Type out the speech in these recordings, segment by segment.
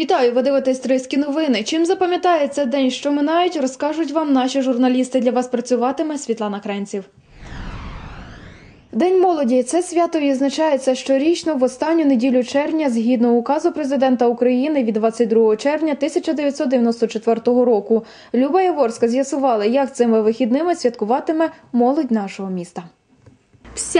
Вітаю, ви дивитесь Стрийські новини. Чим запам'ятається день, що минають, розкажуть вам наші журналісти. Для вас працюватиме Світлана Кренців. День молоді це свято відзначається щорічно в останню неділю червня згідно указу президента України від 22 червня 1994 року. Люба Яворська з'ясувала, як цими вихідними святкуватиме молодь нашого міста.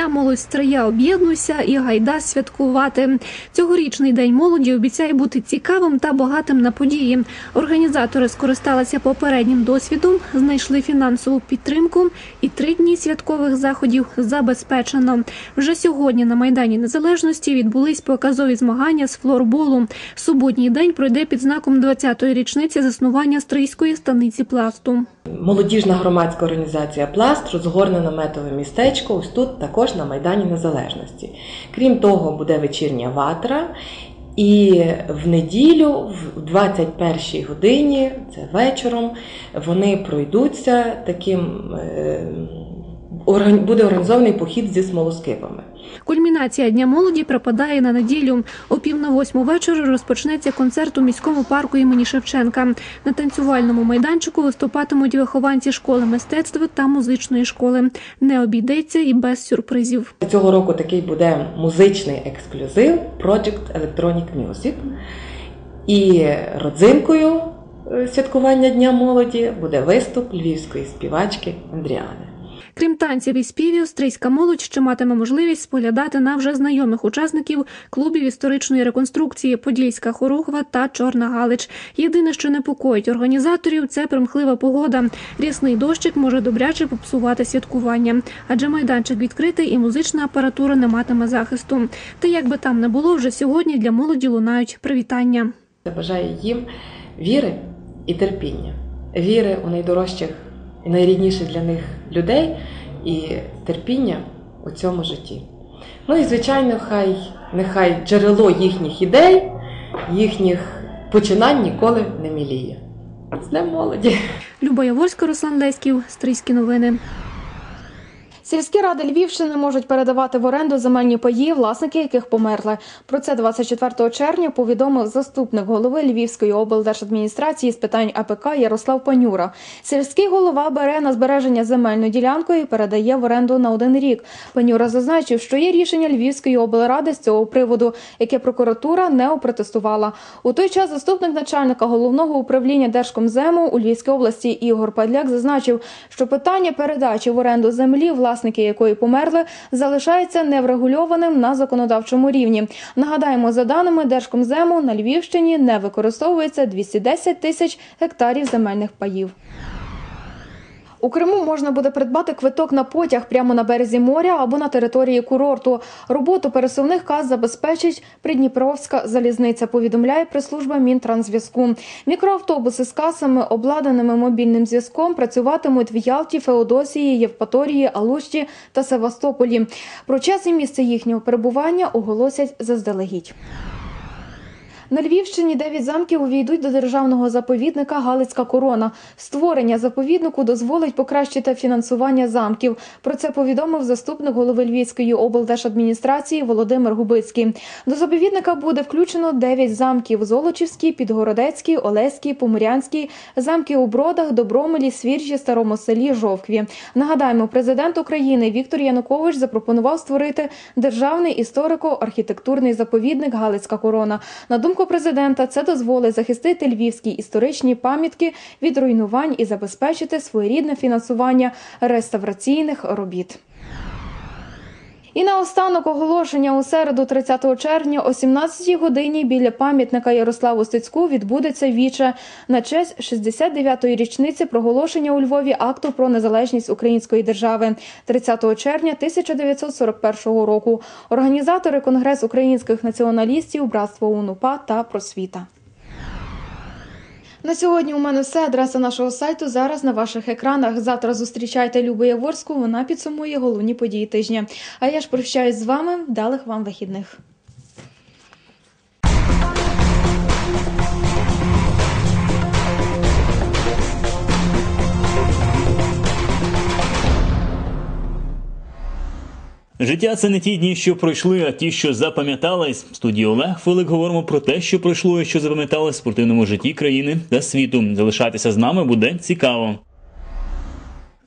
Вся молодь Стрия об'єднуйся і гайда святкувати. Цьогорічний день молоді обіцяє бути цікавим та багатим на події. Організатори скористалися попереднім досвідом, знайшли фінансову підтримку, і три дні святкових заходів забезпечено. Вже сьогодні на майдані Незалежності відбулись показові змагання з флорболу. Суботній день пройде під знаком 20-ї річниці заснування стрийської станиці пласту. Молодіжна громадська організація Пласт розгорне наметове містечко ось тут також на Майдані Незалежності. Крім того, буде вечірня ватра. І в неділю, в 21 годині, це вечором, вони пройдуться таким. Буде організований похід зі смолоскипами. Кульмінація Дня молоді припадає на неділю. О пів на восьму вечора розпочнеться концерт у міському парку імені Шевченка. На танцювальному майданчику виступатимуть вихованці школи мистецтва та музичної школи. Не обійдеться і без сюрпризів. Цього року такий буде музичний ексклюзив Project Electronic Music. І родзинкою е, святкування Дня молоді буде виступ львівської співачки Андріани. Крім танців і співів, стрийська молодь ще матиме можливість споглядати на вже знайомих учасників клубів історичної реконструкції Подільська Хорухва та Чорна Галич. Єдине, що непокоїть організаторів, це примхлива погода. Рясний дощик може добряче попсувати святкування, адже майданчик відкритий і музична апаратура не матиме захисту. Та як би там не було, вже сьогодні для молоді лунають привітання. Я бажаю їм віри і терпіння, віри у найдорожчих і найрідніших для них людей і терпіння у цьому житті. Ну і звичайно, хай нехай джерело їхніх ідей, їхніх починань ніколи не міліє. З Днем молоді! Люба Яворська, Руслан Леськів, Стрийські новини. Сільські ради Львівщини можуть передавати в оренду земельні паї, власники яких померли. Про це 24 червня повідомив заступник голови Львівської облдержадміністрації з питань АПК Ярослав Панюра. Сільський голова бере на збереження земельну ділянку і передає в оренду на один рік. Панюра зазначив, що є рішення Львівської облради з цього приводу, яке прокуратура не опротестувала. У той час заступник начальника головного управління Держкомзему у Львівській області Ігор Падляк зазначив, що питання передачі в оренду землі, власники якої померли, залишається неврегульованим на законодавчому рівні. Нагадаємо, за даними Держкомзему, на Львівщині не використовується 210 тисяч гектарів земельних паїв. У Криму можна буде придбати квиток на потяг прямо на березі моря або на території курорту. Роботу пересувних каз забезпечить Придніпровська залізниця. Повідомляє прес-служба Мінтрансзв'язку. Мікроавтобуси з касами, обладнаними мобільним зв'язком, працюватимуть в Ялті, Феодосії, Євпаторії, Алушті та Севастополі. Про час і місце їхнього перебування оголосять заздалегідь. На Львівщині дев'ять замків увійдуть до державного заповідника Галицька корона. Створення заповіднику дозволить покращити фінансування замків. Про це повідомив заступник голови Львівської облдержадміністрації Володимир Губицький. До заповідника буде включено дев'ять замків: Золочівський, Підгородецький, Олеський, Поморянський, замки у Бродах, Добромелі, Свіржі, Старому селі, Жовкві. Нагадаємо, президент України Віктор Янукович запропонував створити державний історико-архітектурний заповідник Галицька корона. На думку президента, це дозволить захистити львівські історичні пам'ятки від руйнувань і забезпечити своєрідне фінансування реставраційних робіт. І наостанок оголошення у середу 30 червня о 17 годині біля пам'ятника Ярославу Стецьку відбудеться віче на честь 69-ї річниці проголошення у Львові акту про незалежність української держави 30 червня 1941 року. Організатори Конгрес українських націоналістів, братство УНУПА та просвіта. На сьогодні у мене все. Адреса нашого сайту зараз на ваших екранах. Завтра зустрічайте Любу Яворську. Вона підсумує головні події тижня. А я ж прощаюсь з вами. Вдалих вам вихідних. Життя це не ті дні, що пройшли, а ті, що запам'ятались. В студії Олег Филик говоримо про те, що пройшло і що запам'яталось в спортивному житті країни та світу. Залишайтеся з нами буде цікаво.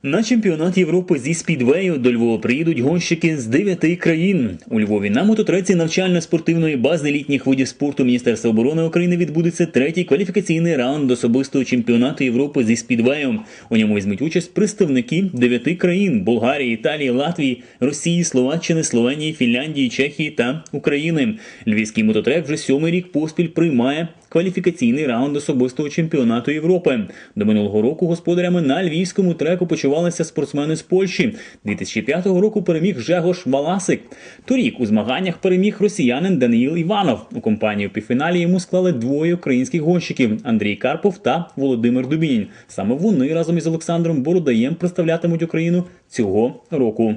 На чемпіонат Європи зі спідвею до Львова приїдуть гонщики з дев'яти країн. У Львові на мототреці навчально-спортивної бази літніх видів спорту Міністерства оборони України відбудеться третій кваліфікаційний раунд особистого чемпіонату Європи зі спідвею. У ньому візьмуть участь представники дев'яти країн: Болгарії, Італії, Латвії, Росії, Словаччини, Словенії, Фінляндії, Чехії та України. Львівський мототрек вже сьомий рік поспіль приймає кваліфікаційний раунд особистого чемпіонату Європи. До минулого року господарями на львівському треку почувалися спортсмени з Польщі. 2005 року переміг Жегош Валасик. Торік у змаганнях переміг росіянин Даниїл Іванов. У компанії у півфіналі йому склали двоє українських гонщиків Андрій Карпов та Володимир Дубінін. Саме вони разом із Олександром Бородаєм представлятимуть Україну цього року.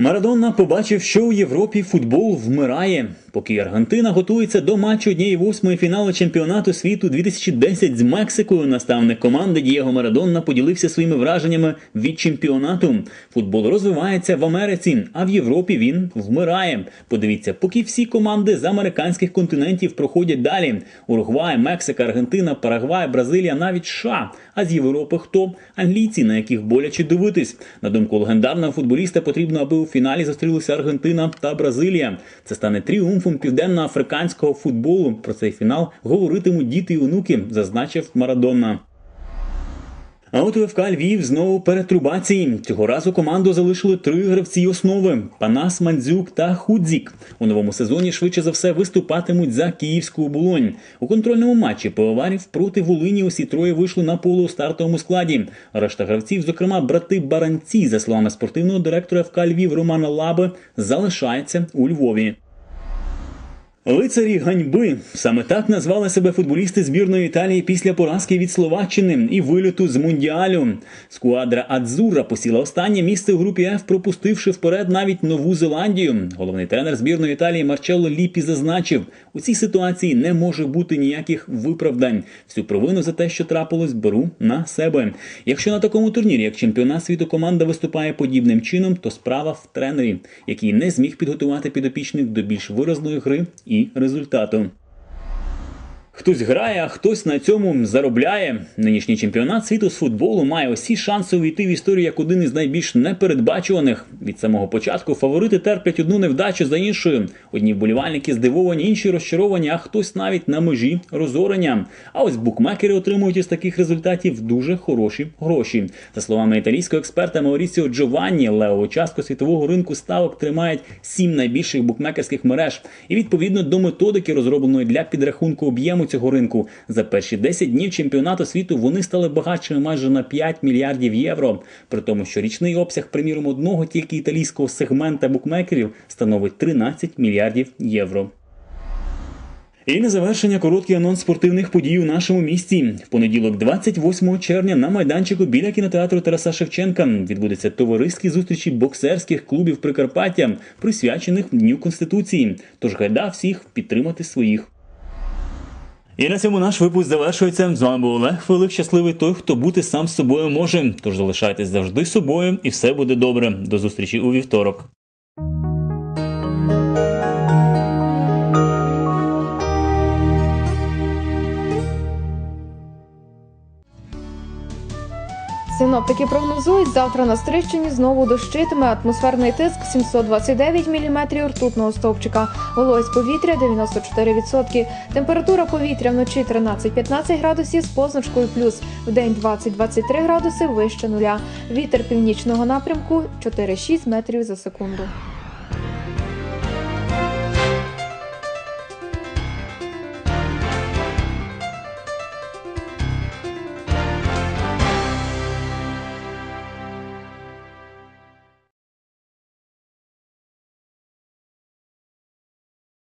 Марадонна побачив, що у Європі футбол вмирає. Поки Аргентина готується до матчу однієї восьмої фіналу чемпіонату світу 2010 з Мексикою, наставник команди Дієго Марадонна поділився своїми враженнями від чемпіонату. Футбол розвивається в Америці, а в Європі він вмирає. Подивіться, поки всі команди з американських континентів проходять далі: Уругвай, Мексика, Аргентина, Парагвай, Бразилія, навіть США. А з Європи хто? Англійці, на яких боляче дивитись. На думку легендарного футболіста, потрібно, аби у фіналі зустрілися Аргентина та Бразилія. Це стане тріумфом південноафриканського футболу. Про цей фінал говоритимуть діти і онуки, зазначив Марадонна. А от у ФК Львів знову перетрубації. Цього разу команду залишили три гравці основи: Панас, Мандзюк та Худзік. У новому сезоні швидше за все виступатимуть за київську оболонь. У контрольному матчі пивоварів проти Волині усі троє вийшли на поле у стартовому складі. Решта гравців, зокрема брати Баранці, за словами спортивного директора ФК Львів Романа Лаби, залишаються у Львові. Лицарі ганьби саме так назвали себе футболісти збірної Італії після поразки від Словаччини і вильоту з мундіалю. Скуадра Адзура посіла останнє місце в групі Ф, пропустивши вперед навіть Нову Зеландію. Головний тренер збірної Італії Марчелло Ліпі зазначив, у цій ситуації не може бути ніяких виправдань. Всю провину за те, що трапилось, беру на себе. Якщо на такому турнірі, як чемпіонат світу, команда виступає подібним чином, то справа в тренері, який не зміг підготувати підопічних до більш виразної гри і результату. Хтось грає, а хтось на цьому заробляє. Нинішній чемпіонат світу з футболу має усі шанси увійти в історію як один із найбільш непередбачуваних. Від самого початку фаворити терплять одну невдачу за іншою. Одні вболівальники здивовані, інші розчаровані, а хтось навіть на межі розорення. А ось букмекери отримують із таких результатів дуже хороші гроші. За словами італійського експерта Мауріціо Джованні, левову частку світового ринку ставок тримають сім найбільших букмекерських мереж. І відповідно до методики, розробленої для підрахунку об'єму цього ринку, за перші 10 днів чемпіонату світу вони стали багатшими майже на 5 мільярдів євро. При тому, що річний обсяг, приміром, одного тільки італійського сегмента букмекерів становить 13 мільярдів євро. І на завершення короткий анонс спортивних подій у нашому місті. В понеділок, 28 червня, на майданчику біля кінотеатру Тараса Шевченка відбудуться товариські зустрічі боксерських клубів Прикарпаття, присвячених Дню Конституції. Тож гайда всіх підтримати своїх. І на цьому наш випуск завершується. З вами був Олег Филик. Щасливий той, хто бути сам собою може. Тож залишайтесь завжди собою, і все буде добре. До зустрічі у вівторок. Синоптики прогнозують, завтра на Стрищині знову дощитиме атмосферний тиск 729 мм ртутного стовпчика, вологість повітря 94%, температура повітря вночі 13-15 градусів з позначкою плюс, в день 20-23 градуси вище нуля. Вітер північного напрямку 4-6 метрів за секунду.